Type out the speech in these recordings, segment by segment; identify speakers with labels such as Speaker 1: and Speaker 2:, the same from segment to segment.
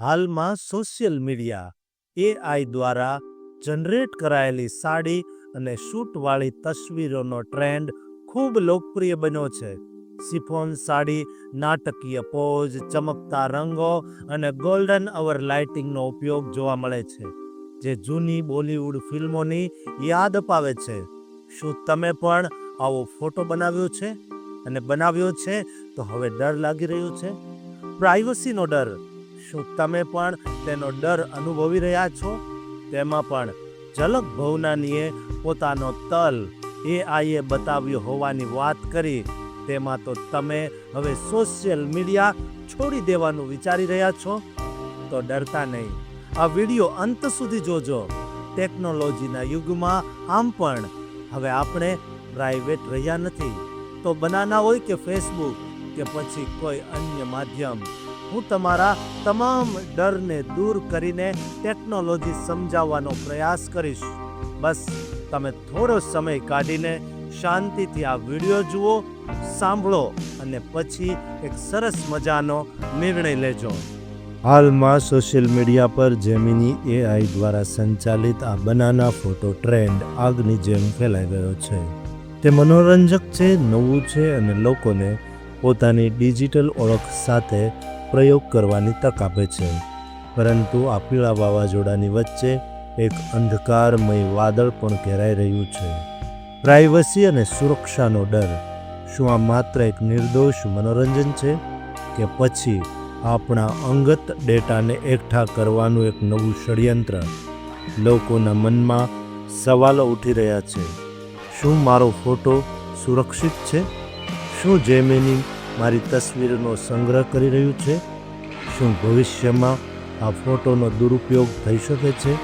Speaker 1: હાલમાં social media AI દ્વારા generate કરાયેલી સાડી અને શૂટવાળી તસવીરોનો ટ્રેન્ડ ખૂબ લોકપ્રિય બન્યો છે. સિફોન સાડી, નાટકીય પોઝ, ચમકતા રંગો અને ગોલ્ડન અવર લાઇટિંગનો ઉપયોગ જોવા મળે છે, જે જૂની બોલિવૂડ ફિલ્મોની યાદ અપાવે છે. શું તમે પણ આવો ફોટો બનાવ્યો છે? અને બનાવ્યો છે તો હવે ડર લાગી રહ્યો છે? પ્રાઇવસીનો ડર શું તમે પણ તેનો ડર અનુભવી રહ્યા છો? તેમાં પણ ઝલક ભવનાનીએ પોતાનો તલ એ આઈએ બતાવ્યો હોવાની વાત કરી. તેમાં તો તમે હવે સોશિયલ મીડિયા છોડી દેવાનું વિચારી રહ્યા છો? તો ડરતા નહીં. આ વીડિયો અંત સુધી જોજો. ટેકનોલોજીના યુગમાં આમ પણ હવે આપણે પ્રાઇવેટ રહ્યા નથી. તો બનાના હોય કે ફેસબુક કે પછી કોઈ અન્ય માધ્યમ. હું તમારા તમામ ડરને દૂર કરીને ટેકનોલોજી સમજાવવાનો પ્રયાસ કરીશ. બસ, તમે થોડો સમય કાઢીને શાંતિથી આ વીડિયો જુઓ, સાંભળો અને પછી એક સરસ મજાનો નિર્ણય લેજો. હાલમાં સોશિયલ મીડિયા પર જેમિની એઆઈ દ્વારા સંચાલિત આ બનાના ફોટો ટ્રેન્ડ આગની જેમ ફેલાઈ ગયો છે. તે મનોરંજક છે, નવું છે અને લોકોને પોતાની ડિજિટલ ઓળખ સાથે પ્રયોગ કરવાની તક આપે છે. પરંતુ આ પીળા વાવાઝોડાની વચ્ચે એક અંધકારમય વાદળ પણ ઘેરાઈ રહ્યું છે. પ્રાઇવસી અને સુરક્ષાનો ડર. શું આ માત્ર એક નિર્દોષ મનોરંજન છે કે પછી આપણા અંગત ડેટાને એકઠા કરવાનું એક નવું ષડયંત્ર? લોકોના મનમાં સવાલો ઉઠી રહ્યા છે. શું મારો ફોટો સુરક્ષિત છે? શું જેમિની મારી તસવીરનો સંગ્રહ કરી રહ્યું છે. શું ભવિષ્યમાં આ ફોટોનો દુરુપયોગ થઈ શકે છે?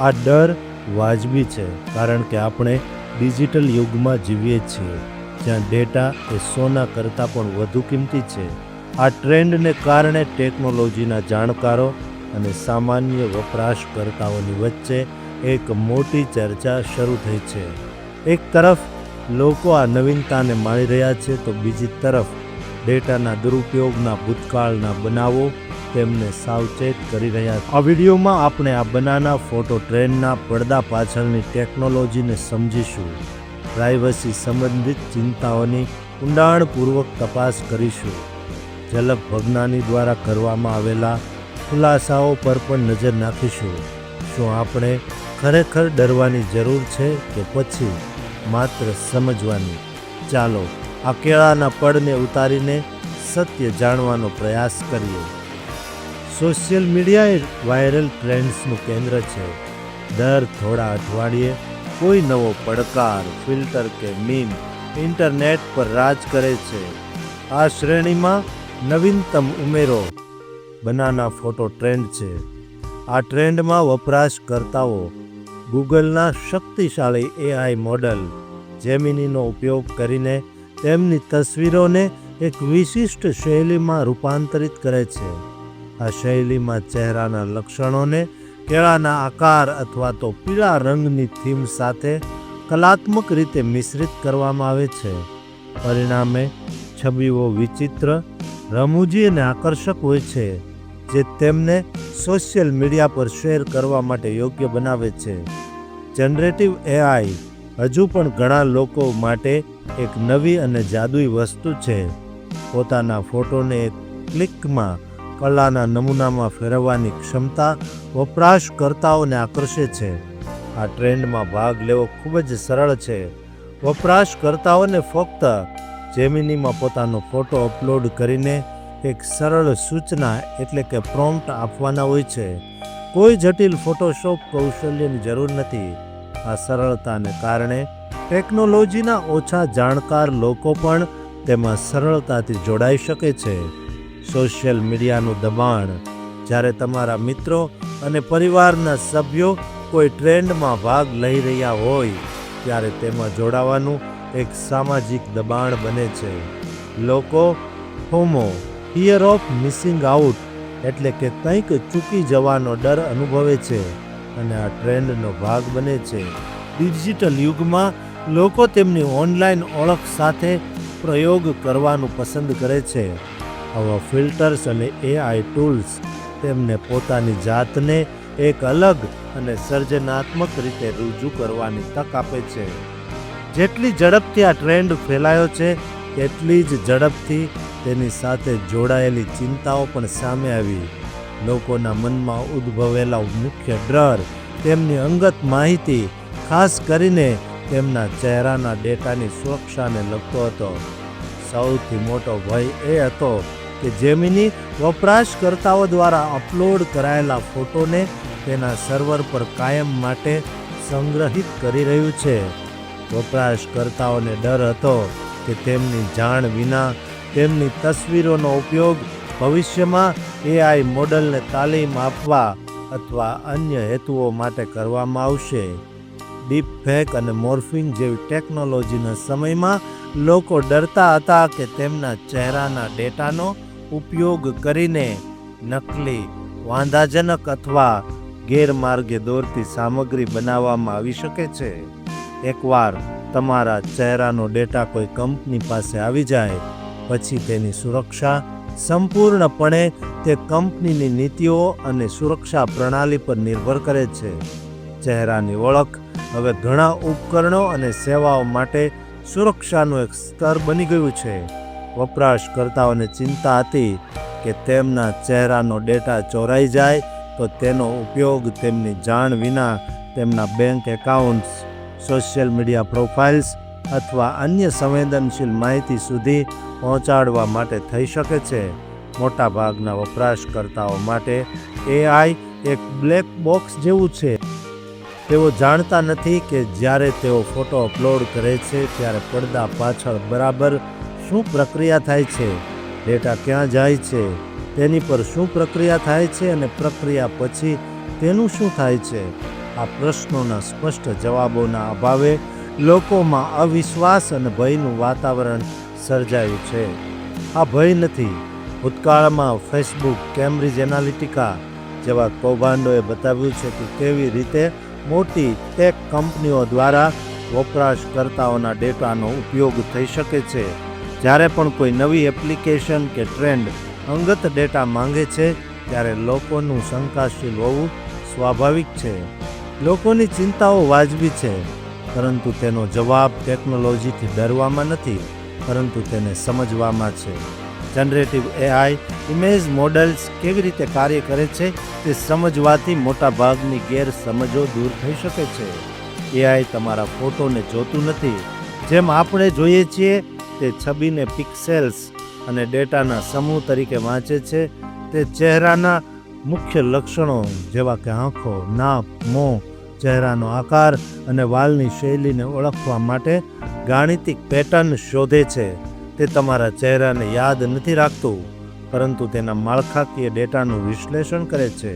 Speaker 1: આ ડર વાજબી છે, કારણ કે આપણે ડિજિટલ યુગમાં જીવીએ છીએ, જ્યાં ડેટા એ સોના કરતાં પણ વધુ કિંમતી છે. આ ટ્રેન્ડને કારણે ટેકનોલોજીના જાણકારો અને સામાન્ય વપરાશકર્તાઓની વચ્ચે એક મોટી ચર્ચા શરૂ થઈ છે. એક તરફ લોકો આ નવીનતાને માણી રહ્યા છે, તો બીજી તરફ ડેટાના દુરુપયોગના ભૂતકાળના બનાવો તેમને સાવચેત કરી રહ્યા આ વિડીયોમાં આપણે આ બનાના ફોટો ટ્રેનના પડદા પાછળની ટેકનોલોજીને સમજીશું. પ્રાઇવસી સંબંધિત ચિંતાઓની ઊંડાણપૂર્વક તપાસ કરીશું. ઝલક ભગનાની દ્વારા કરવામાં આવેલા ખુલાસાઓ પર પણ નજર નાખીશું. શું આપણે ખરેખર ડરવાની જરૂર છે કે પછી? માત્ર સમજવાની. ચાલો આ કેળાના પડને ઉતારીને સત્ય જાણવાનો પ્રયાસ કરીએ. સોશિયલ મીડિયા એ વાયરલ ટ્રેન્ડ્સનું કેન્દ્ર છે. દર થોડા અઠવાડિયે કોઈ નવો પડકાર, ફિલ્ટર કે મીમ ઇન્ટરનેટ પર રાજ કરે છે. આ શ્રેણીમાં નવીનતમ ઉમેરો બનાના ફોટો ટ્રેન્ડ છે. આ ટ્રેન્ડમાં વપરાશકર્તાઓ ગૂગલના શક્તિશાળી એઆઈ મોડલ જેમિનીનો ઉપયોગ કરીને તેમની તસવીરોને એક વિશિષ્ટ શૈલીમાં રૂપાંતરિત કરે છે. આ શૈલીમાં ચહેરાના લક્ષણોને, કેળાના આકાર અથવા તો પીળા રંગની થીમ સાથે કલાત્મક રીતે મિશ્રિત કરવામાં આવે છે. પરિણામે, છબીઓ વિચિત્ર, રમૂજી અને આકર્ષક હોય છે, જે તેમને સોશિયલ મીડિયા પર શેર કરવા માટે યોગ્ય બનાવે છે. જનરેટિવ એઆઈ હજુ પણ ઘણા લોકો માટે એક નવી અને જાદુઈ વસ્તુ છે. પોતાના ફોટોને એક ક્લિકમાં કલાના નમૂનામાં ફેરવવાની ક્ષમતા વપરાશકર્તાઓને આકર્ષે છે. આ ટ્રેન્ડમાં ભાગ લેવો ખૂબ જ સરળ છે. વપરાશકર્તાઓને ફક્ત જેમિનીમાં પોતાનો ફોટો અપલોડ કરીને એક સરળ સૂચના એટલે કે પ્રોમ્પ્ટ આપવાના હોય છે. કોઈ જટિલ ફોટોશોપ કૌશલ્યની જરૂર નથી. આ સરળતાને કારણે ટેકનોલોજીના ઓછા જાણકાર લોકો પણ તેમાં સરળતાથી જોડાઈ શકે છે. સોશિયલ મીડિયાનું દબાણ, જ્યારે તમારા મિત્રો અને પરિવારના સભ્યો કોઈ ટ્રેન્ડમાં ભાગ લઈ રહ્યા હોય, ત્યારે તેમાં જોડાવાનું એક સામાજિક દબાણ બને છે. લોકો FOMO fear of missing out એટલે કે કંઈક ચૂકી જવાનો ડર અનુભવે છે અને આ ટ્રેન્ડનો ભાગ બને છે. ડિજિટલ યુગમાં લોકો તેમની ઓનલાઈન ઓળખ સાથે પ્રયોગ કરવાનું પસંદ કરે છે. આવા ફિલ્ટર્સ અને એઆઈ ટૂલ્સ તેમને પોતાની જાતને એક અલગ અને સર્જનાત્મક રીતે રજૂ કરવાની તક આપે છે. જેટલી ઝડપથી આ ટ્રેન્ડ ફેલાયો છે, તેટલી જ ઝડપથી તેની સાથે જોડાયેલી ચિંતાઓ પણ સામે આવી. લોકોના મનમાં ઉદ્ભવેલા મુખ્ય ડર, તેમની અંગત માહિતી, ખાસ કરીને તેમના ચહેરાના ડેટાની સુરક્ષાને લગતો હતો. સૌથી મોટો ભય એ હતો કે જેમિની વપરાશકર્તાઓ દ્વારા અપલોડ કરાયેલા ફોટોને તેના સર્વર પર કાયમ માટે સંગ્રહિત કરી રહ્યું છે. વપરાશકર્તાઓને ડર હતો કે તેમની જાણ વિના તેમની તસવીરોનો ઉપયોગ ભવિષ્યમાં એઆઈ મોડલને તાલીમ આપવા અથવા અન્ય હેતુઓ માટે કરવામાં આવશે. ડીપ ફેક અને મોર્ફિંગ જેવી ટેકનોલોજીના સમયમાં લોકો ડરતા હતા કે તેમના ચહેરાના ડેટાનો ઉપયોગ કરીને નકલી, વાંધાજનક અથવા ગેરમાર્ગે દોરતી સામગ્રી બનાવવામાં આવી શકે છે. એકવાર તમારા ચહેરાનો ડેટા કોઈ કંપની પાસે આવી જાય, પછી તેની સુરક્ષા સંપૂર્ણપણે તે કંપનીની નીતિઓ અને સુરક્ષા પ્રણાલી પર નિર્ભર કરે છે. ચહેરાની ઓળખ હવે ઘણા ઉપકરણો અને સેવાઓ માટે સુરક્ષાનું એક સ્તર બની ગયું છે. વપરાશકર્તાઓને ચિંતા હતી કે તેમના ચહેરાનો ડેટા ચોરાઈ જાય તો તેનો ઉપયોગ તેમની જાણ વિના તેમના bank accounts, social media profiles અથવા અન્ય સંવેદનશીલ માહિતી સુધી પહોંચાડવા માટે થઈ શકે છે. મોટાભાગના વપરાશકર્તાઓ માટે એઆઈ એક બ્લેક બોક્સ જેવું છે. તેઓ જાણતા નથી કે જ્યારે તેઓ ફોટો અપલોડ કરે છે ત્યારે પડદા પાછળ બરાબર શું પ્રક્રિયા થાય છે, ડેટા ક્યાં જાય છે, તેની પર શું પ્રક્રિયા થાય છે અને પ્રક્રિયા પછી તેનું શું થાય છે? આ પ્રશ્નોના સ્પષ્ટ જવાબોના અભાવે લોકોમાં અવિશ્વાસ અને ભયનું વાતાવરણ સર્જાયું છે. આ ભય નથી. ભૂતકાળમાં ફેસબુક, કેમ્બ્રિજ એનાલિટિકા જેવા કૌભાંડોએ બતાવ્યું છે કે કેવી રીતે મોટી ટેક કંપનીઓ દ્વારા વપરાશકર્તાઓના ડેટાનો ઉપયોગ થઈ શકે છે. જ્યારે પણ કોઈ નવી એપ્લિકેશન કે ટ્રેન્ડ અંગત ડેટા માંગે છે, ત્યારે લોકોનું શંકાશીલ હોવું સ્વાભાવિક છે. લોકોની ચિંતાઓ વાજબી છે, પરંતુ તેનો જવાબ ટેકનોલોજીથી ડરવામાં નથી, પરંતુ તેને સમજવામાં છે. જનરેટિવ એઆઈ ઇમેજ મોડલ્સ કેવી રીતે કાર્ય કરે છે તે સમજવાથી મોટાભાગની ગેરસમજો દૂર થઈ શકે છે. એઆઈ તમારા ફોટોને જોતું નથી. જેમ આપણે જોઈએ છીએ, તે છબીને પિક્સેલ્સ અને ડેટાના સમૂહ તરીકે વાંચે છે. તે ચહેરાના મુખ્ય લક્ષણો જેવા કે આંખો, નાક, મોં, ચહેરાનો આકાર અને વાલની શૈલીને ઓળખવા માટે ગાણિતિક પેટર્ન શોધે છે. તે તમારા ચહેરાને યાદ નથી રાખતું, પરંતુ તેના માળખાકીય ડેટાનું વિશ્લેષણ કરે છે.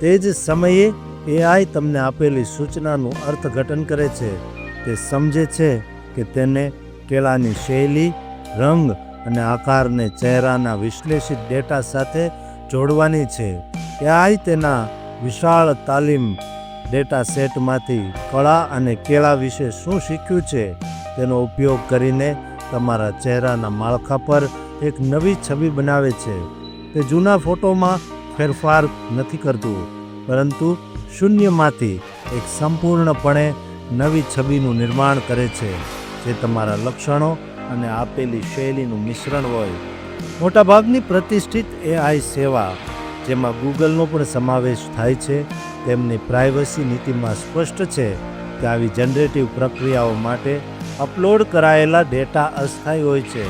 Speaker 1: તે જ સમયે એઆઈ તમને આપેલી સૂચનાનું અર્થઘટન કરે છે. તે સમજે છે કે તેને કેળાની શૈલી, રંગ અને આકારને ચહેરાના વિશ્લેષિત ડેટા સાથે જોડવાની છે. એઆઈ તેના વિશાળ તાલીમ ડેટા સેટમાંથી કળા અને કેળા વિશે શું શીખ્યું છે? તેનો ઉપયોગ કરીને તમારા ચહેરાના માળખા પર એક નવી છબી બનાવે છે. તે જૂના ફોટોમાં ફેરફાર નથી કરતું, પરંતુ શૂન્યમાંથી એક સંપૂર્ણપણે નવી છબીનું નિર્માણ કરે છે, જે તમારા લક્ષણો અને આપેલી શૈલીનું મિશ્રણ હોય. મોટાભાગની પ્રતિષ્ઠિત એઆઈ સેવા, જેમાં ગૂગલનો પણ સમાવેશ થાય છે, તેમની પ્રાઇવસી નીતિમાં સ્પષ્ટ છે કે આવી જનરેટિવ પ્રક્રિયાઓ માટે અપલોડ કરાયેલા ડેટા અસ્થાયી હોય છે.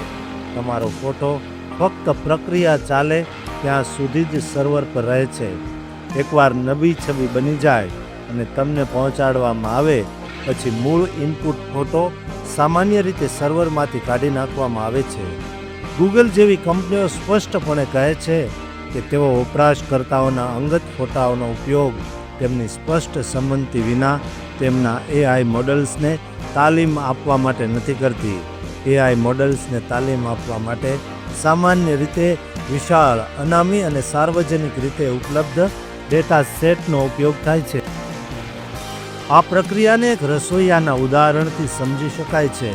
Speaker 1: તમારો ફોટો ફક્ત પ્રક્રિયા ચાલે ત્યાં સુધી જ સર્વર પર રહે છે. એકવાર નવી છબી બની જાય અને તમને પહોંચાડવામાં આવે, પછી મૂળ ઇનપુટ ફોટો સામાન્ય રીતે સર્વરમાંથી કાઢી નાખવામાં આવે છે. ગૂગલ જેવી કંપનીઓ સ્પષ્ટપણે કહે છે કે તેઓ વપરાશકર્તાઓના અંગત ફોટાઓનો ઉપયોગ તેમની સ્પષ્ટ સંમતિ વિના તેમના એઆઈ મોડલ્સને તાલીમ આપવા માટે નથી કરતી. એઆઈ મોડલ્સને તાલીમ આપવા માટે સામાન્ય રીતે વિશાળ, અનામી અને સાર્વજનિક રીતે ઉપલબ્ધ ડેટા સેટનો ઉપયોગ થાય છે. આ પ્રક્રિયાને એક રસોઈયાના ઉદાહરણથી સમજી શકાય છે.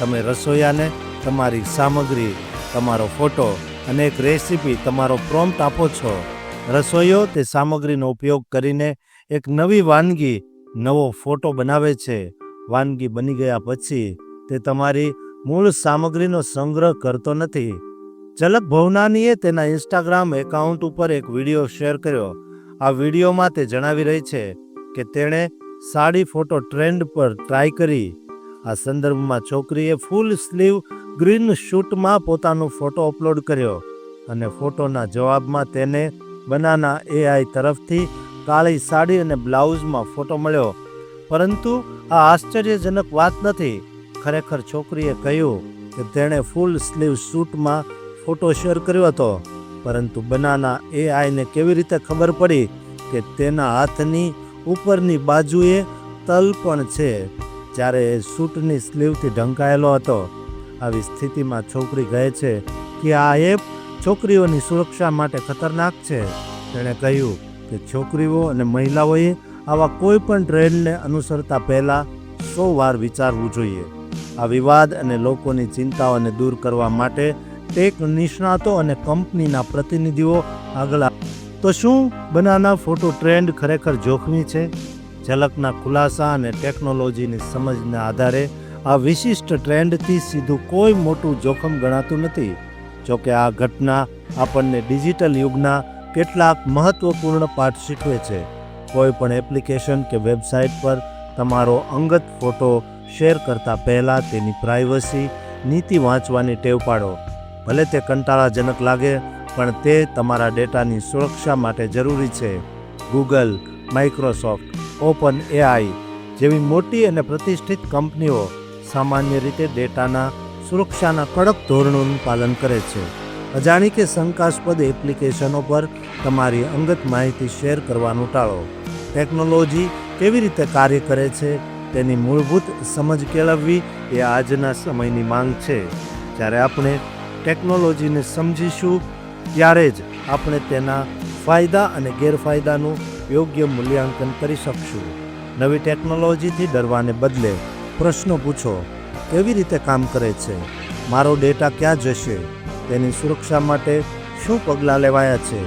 Speaker 1: તમે રસોઈયાને, તમારી સામગ્રી, તમારો ફોટો અને એક રેસીપી તમારો પ્રોમ્પ્ટ આપો છો. રસોઈયો તે સામગ્રીનો ઉપયોગ કરીને એક નવી વાનગી નવો ફોટો બનાવે છે. વાનગી બની ગયા પછી તે તમારી મૂળ સામગ્રીનો સંગ્રહ કરતો નથી. ઝલક ભવનાનીએ તેના ઇન્સ્ટાગ્રામ એકાઉન્ટ ઉપર એક વીડિયો શેર કર્યો. આ વિડીયોમાં તે જણાવી રહી છે કે તેણે સાડી ફોટો ટ્રેન્ડ પર ટ્રાય કરી. આ સંદર્ભમાં છોકરીએ ફૂલ સ્લીવ ગ્રીન શૂટમાં પોતાનો ફોટો અપલોડ કર્યો અને ફોટોના જવાબમાં તેને બનાના એઆઈ તરફથી કાળી સાડી અને બ્લાઉઝમાં ફોટો મળ્યો. પરંતુ આ આશ્ચર્યજનક વાત નથી. ખરેખર છોકરીએ કહ્યું કે તેણે ફૂલ સ્લીવ સૂટમાં ફોટો શેર કર્યો હતો. પરંતુ બનાના એ આઈને કેવી રીતે ખબર પડી કે તેના હાથની ઉપરની બાજુએ તલ પણ છે, જ્યારે એ સૂટની સ્લીવથી ઢંકાયેલો હતો? આવી સ્થિતિમાં છોકરી કહે છે કે આ એપ છોકરીઓની સુરક્ષા માટે ખતરનાક છે. તેણે કહ્યું કે છોકરીઓ અને મહિલાઓએ આવા કોઈ પણ ટ્રેન્ડને અનુસરતા પહેલાં સો વાર વિચારવું જોઈએ. આ વિવાદ અને લોકોની ચિંતાઓને દૂર કરવા માટે ટેક નિષ્ણાતો અને કંપનીના પ્રતિનિધિઓ આગળ તો શું બનાના ફોટો ટ્રેન્ડ ખરેખર જોખમી છે? ઝલકના ખુલાસા અને ટેકનોલોજીની સમજના આધારે આ વિશિષ્ટ ટ્રેન્ડથી સીધું કોઈ મોટું જોખમ ગણાતું નથી. જોકે આ ઘટના આપણને ડિજિટલ યુગના કેટલાક મહત્વપૂર્ણ પાઠ શીખવે છે. કોઈ પણ એપ્લિકેશન કે વેબસાઇટ પર તમારો અંગત ફોટો શેર કરતા પહેલાં તેની પ્રાઇવસી, નીતિ વાંચવાની ટેવ પાડો. ભલે તે કંટાળાજનક લાગે, પણ તે તમારા ડેટાની સુરક્ષા માટે જરૂરી છે. ગૂગલ માઇક્રોસોફ્ટ ઓપન એઆઈ જેવી મોટી અને પ્રતિષ્ઠિત કંપનીઓ સામાન્ય રીતે ડેટાના સુરક્ષાના કડક ધોરણોનું પાલન કરે છે. અજાણી કે શંકાસ્પદ એપ્લિકેશનો પર તમારી અંગત માહિતી શેર કરવાનું ટાળો. ટેકનોલોજી કેવી રીતે કાર્ય કરે છે તેની મૂળભૂત સમજ કેળવવી એ આજના સમયની માંગ છે. જ્યારે આપણે ટેકનોલોજીને સમજીશું, ત્યારે જ આપણે તેના ફાયદા અને ગેરફાયદાનું યોગ્ય મૂલ્યાંકન કરી શકશું. નવી ટેકનોલોજીથી ડરવાને બદલે પ્રશ્નો પૂછો, કેવી રીતે કામ કરે છે? મારો ડેટા ક્યાં જશે? તેની સુરક્ષા માટે શું પગલાં લેવાયા છે?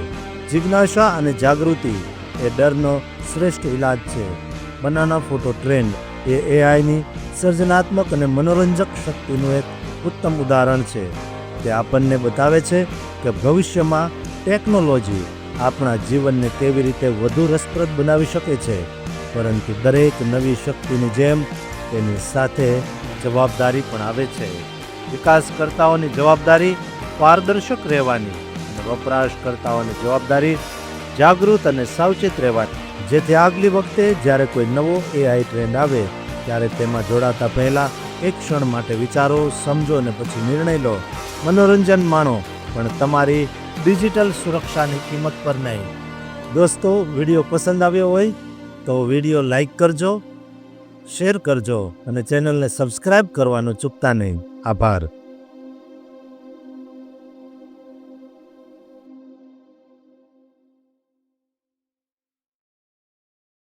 Speaker 1: જિજ્ઞાસા અને જાગૃતિ એ ડરનો શ્રેષ્ઠ ઇલાજ છે. બનાના ફોટો ટ્રેન્ડ એ એઆઈની સર્જનાત્મક અને મનોરંજક શક્તિનું એક ઉત્તમ ઉદાહરણ છે. તે આપણને બતાવે છે કે ભવિષ્યમાં ટેકનોલોજી આપણા જીવનને કેવી રીતે વધુ રસપ્રદ બનાવી શકે છે. પરંતુ દરેક નવી શક્તિની જેમ તેની સાથે જવાબદારી પણ આવે છે. વિકાસકર્તાઓની જવાબદારી પારદર્શક રહેવાની અને વપરાશકર્તાઓની જવાબદારી જાગૃત અને સાવચેત રહેવાની. જેથી આગલી વખતે જ્યારે કોઈ નવો એઆઈ ટ્રેન્ડ આવે, ત્યારે તેમાં જોડાતા પહેલાં એક ક્ષણ માટે વિચારો, સમજો અને પછી નિર્ણય લો. મનોરંજન માણો, પણ તમારી ડિજિટલ સુરક્ષાની કિંમત પર નહીં. દોસ્તો, વીડિયો પસંદ આવ્યો હોય તો વીડિયો લાઈક કરજો, શેર કરજો અને ચેનલને સબસ્ક્રાઇબ કરવાનું ચૂકતા નહીં. આભાર.